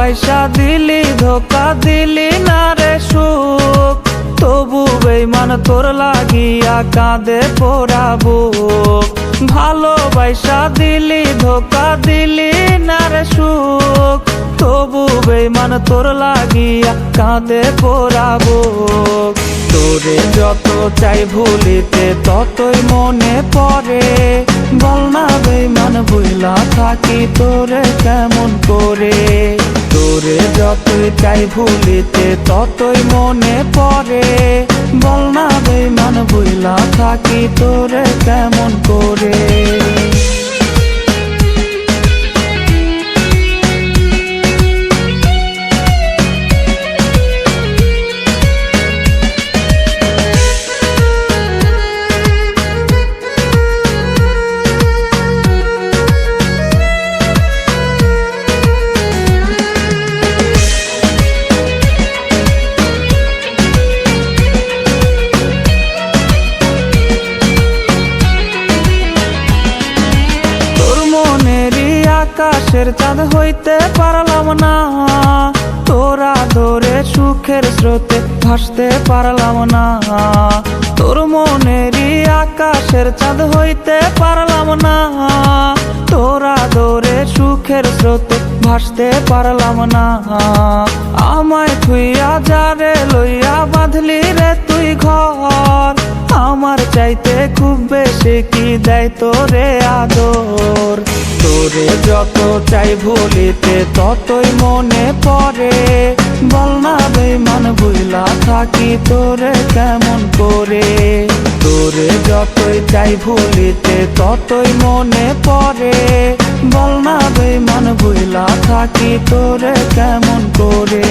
ভালোবাসা দিলি, ধোকা দিলি, না রে সুখ। তবু বেইমান তোর লাগিয়া কাঁদে পোড়াবো ভালোবাসা দিলি, ধোকা দিলি, না রে সুখ। তবু বেইমান তোর লাগিয়া কাঁদে পোড়াবো তোরে যত চাই ভুলিতে ততই মনে পড়ে। বল না থাকি তোরে কেমন করে? তোরে যতই চাই ভুলিতে ততই মনে পড়ে। আকাশের চাঁদ হইতে পারলাম না। তোরা ধরে সুখের স্রোতে ভাসতে পারলাম না। তোর মনেরই আকাশের চাঁদ হইতে পারলাম না। তোরা ধরে সুখের স্রোতে ভাসতে পারলাম না। আমায় থুইয়া যারে লইয়া বাঁধলি রে তুই ঘর। আমার চাইতে খুব বেশি কি দেয় তোরে আদর? তোরে যত চাই ভুলিতে ততই মনে পড়ে। বল না বেমান বুইলা থাকি তোরে কেমন করে? তোরে যতই চাই ভুলিতে ততই মনে পড়ে। বল না বেমান বুইলা থাকি তোরে কেমন করে?